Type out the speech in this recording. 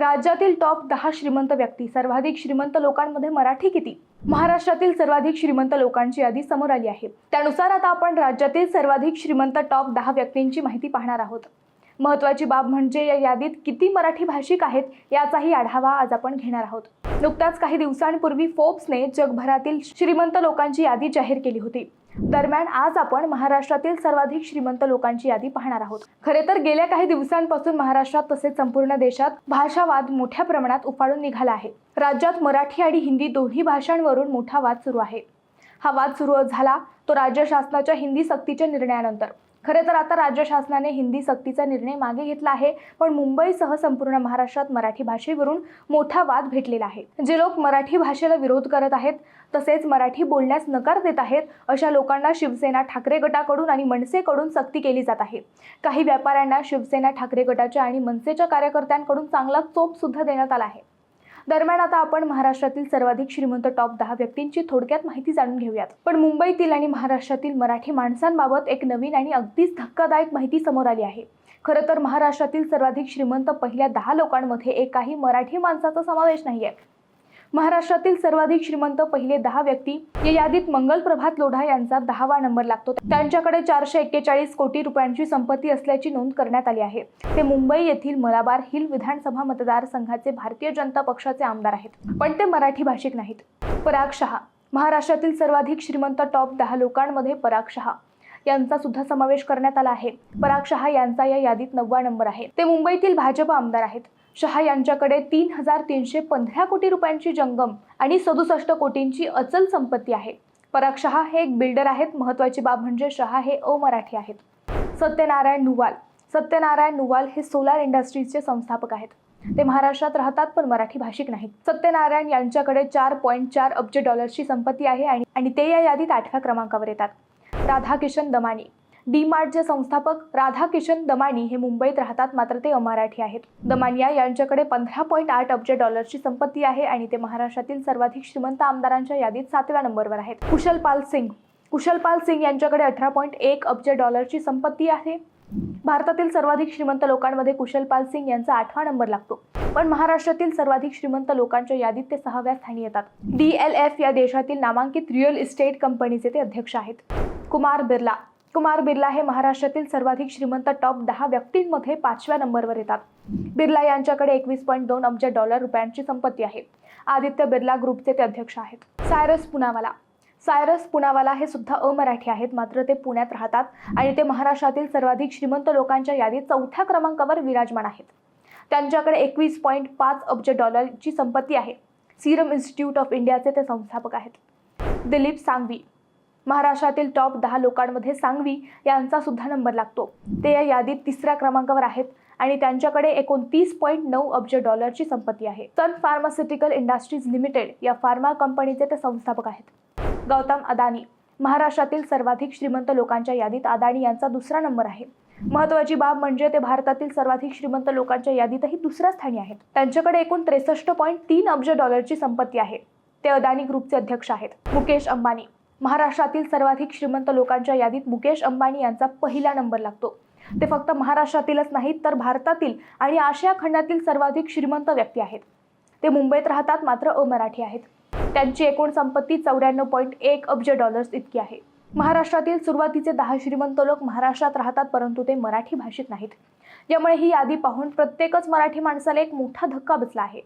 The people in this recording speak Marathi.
राज्यातील टॉप दहा श्रीमंत व्यक्ती सर्वाधिक श्रीमंत लोकांमध्ये मराठी किती? महाराष्ट्रातील सर्वाधिक श्रीमंत लोकांची यादी समोर आली आहे. त्यानुसार आता आपण राज्यातील सर्वाधिक श्रीमंत टॉप दहा व्यक्तींची माहिती पाहणार आहोत. महत्वाची बाब म्हणजे या यादीत किती मराठी भाषिक आहेत याचाही आढावा आज आपण घेणार आहोत. नुकताच काही दिवसांपूर्वी फोर्ब्सने जगभरातील श्रीमंत लोकांची यादी जाहीर केली होती. दरम्यान आज आपण महाराष्ट्रातील सर्वाधिक श्रीमंत लोकांची यादी पाहणार आहोत. खरे तर गेल्या काही दिवसांपासून महाराष्ट्रात तसेच संपूर्ण देशात भाषावाद मोठ्या प्रमाणात उफाळून निघाला आहे. राज्यात मराठी आणि हिंदी दोन्ही भाषांवरून मोठा वाद सुरू आहे. हा वाद सुरू झाला तो राज्य शासनाच्या हिंदी सक्तीच्या निर्णयानंतर. खरे तर आता राज्य शासनाने हिंदी सक्तीचा निर्णय मागे घेतला आहे पण मुंबईसह संपूर्ण महाराष्ट्रात मराठी भाषेवरून मोठा वाद भेटलेला आहे. जे लोक मराठी भाषेला विरोध करत आहेत तसेच मराठी बोलण्यास नकार देत आहेत अशा लोकांना शिवसेना ठाकरे गटाकडून आणि मनसेकडून सक्ती केली जात आहे. काही व्यापाऱ्यांना शिवसेना ठाकरे गटाच्या आणि मनसेच्या कार्यकर्त्यांकडून चांगला चोप सुद्धा देण्यात आला आहे. दरम्यान आता आपण महाराष्ट्रातील सर्वाधिक श्रीमंत टॉप दहा व्यक्तींची थोडक्यात माहिती जाणून घेऊयात. पण मुंबईतील आणि महाराष्ट्रातील मराठी माणसांबाबत एक नवीन आणि अगदीच धक्कादायक माहिती समोर आली आहे. खरं तर महाराष्ट्रातील सर्वाधिक श्रीमंत पहिल्या दहा लोकांमध्ये एकाही मराठी माणसाचा समावेश नाही आहे महाराष्ट्रातील सर्वाधिक श्रीमंत पहिले दहा व्यक्ती या यादीत मंगल प्रभात लोढा यांचा दहावा नंबर लागतो. त्यांच्याकडे चारशे एक्केचाळीस कोटी रुपयांची संपत्ती असल्याची नोंद करण्यात आली आहे. ते मुंबई येथील मलाबार हिल विधानसभा मतदारसंघाचे भारतीय जनता पक्षाचे आमदार आहेत. पण ते मराठी भाषिक नाहीत. पराग शहा महाराष्ट्रातील सर्वाधिक श्रीमंत टॉप दहा लोकांमध्ये पराग शहा यांचा सुद्धा समावेश करण्यात आला आहे. पराग शहा यांचा या यादीत नववा नंबर आहे. ते मुंबईतील भाजप आमदार आहेत. शहा यांच्याकडे तीन हजार तीनशे पंधरा कोटी रुपयांची जंगम आणि सदुसष्ट कोटींची अचल संपत्ती आहे. पराग शहा हे एक बिल्डर आहेत. महत्वाची बाब म्हणजे शहा हे अमराठी आहेत. सत्यनारायण नुवाल. सत्यनारायण नुवाल हे सोलार इंडस्ट्रीजचे संस्थापक आहेत. ते महाराष्ट्रात राहतात पण मराठी भाषिक नाहीत. सत्यनारायण यांच्याकडे चार पॉईंट चार अब्ज डॉलर्सची संपत्ती आहे आणि आणि ते या यादीत आठव्या क्रमांकावर येतात. राधाकिशन दमानी. डी मार्टचे संस्थापक राधाकिशन दमानी हे मुंबईत राहतात. मात्र ते अमराठी आहेत. दमानिया यांच्याकडे पंधरा पॉईंट आठ अब्ज डॉलरची संपत्ती आहे आणि ते महाराष्ट्रातील सर्वाधिक श्रीमंत आमदारांच्या यादीत सातव्या नंबरवर आहेत. कुशलपाल सिंग. कुशलपाल सिंग यांच्याकडे अठरा पॉईंट एक अब्ज डॉलरची संपत्ती आहे. भारतातील सर्वाधिक श्रीमंत लोकांमध्ये कुशलपाल सिंग यांचा आठवा नंबर लागतो. पण महाराष्ट्रातील सर्वाधिक श्रीमंत लोकांच्या यादीत ते सहाव्या स्थानी येतात. डी एल एफ या देशातील नामांकित रिअल इस्टेट कंपनीचे ते अध्यक्ष आहेत. कुमार बिर्ला. कुमार बिर्ला हे महाराष्ट्रातील सर्वाधिक श्रीमंत टॉप दहा व्यक्तींमध्ये पाचव्या नंबरवर येतात. बिर्ला यांच्याकडे एकवीस पॉईंट दोन अब्ज डॉलर रुपयांची संपत्ती आहे. आदित्य बिर्ला ग्रुपचे ते अध्यक्ष आहेत. सायरस पुनावाला. सायरस पुनावाला हे सुद्धा अमराठी आहेत मात्र ते पुण्यात राहतात आणि ते महाराष्ट्रातील सर्वाधिक श्रीमंत लोकांच्या यादीत चौथ्या क्रमांकावर विराजमान आहेत. त्यांच्याकडे एकवीस पॉईंट पाच अब्ज डॉलरची संपत्ती आहे. सिरम इन्स्टिट्यूट ऑफ इंडियाचे ते संस्थापक आहेत. दिलीप सांगवी. महाराष्ट्रातील टॉप दहा लोकांमध्ये सांगवी यांचा सुद्धा नंबर लागतो. ते या यादीत तिसऱ्या क्रमांकावर आहेत आणि त्यांच्याकडे एकोणतीस पॉईंट नऊ अब्ज डॉलरची संपत्ती आहे. सन फार्मास्युटिकल इंडस्ट्रीज लिमिटेड या फार्मा कंपनीचे ते संस्थापक आहेत. गौतम अदानी महाराष्ट्रातील सर्वाधिक श्रीमंत लोकांच्या यादीत अदानी यांचा दुसरा नंबर आहे. महत्वाची बाब म्हणजे ते भारतातील सर्वाधिक श्रीमंत लोकांच्या यादीतही दुसऱ्या स्थानी आहेत. त्यांच्याकडे एकूण त्रेसष्ट पॉईंट तीन अब्ज डॉलरची संपत्ती आहे. ते अदानी ग्रुपचे अध्यक्ष आहेत. मुकेश अंबानी महाराष्ट्रातील सर्वाधिक श्रीमंत लोकांच्या यादीत मुकेश अंबानी यांचा पहिला नंबर लागतो. ते फक्त महाराष्ट्रातीलच नाहीत तर भारतातील आणि आशिया खंडातील सर्वाधिक श्रीमंत व्यक्ती आहेत. ते मुंबईत राहतात मात्र अमराठी आहेत. त्यांची एकूण संपत्ती चौऱ्याण्णव पॉईंट एक अब्ज डॉलर्स इतकी आहे. महाराष्ट्रातील सुरुवातीचे दहा श्रीमंत लोक महाराष्ट्रात राहतात परंतु ते मराठी भाषेत नाहीत. यामुळे ही यादी पाहून प्रत्येकच मराठी माणसाला एक मोठा धक्का बसला आहे.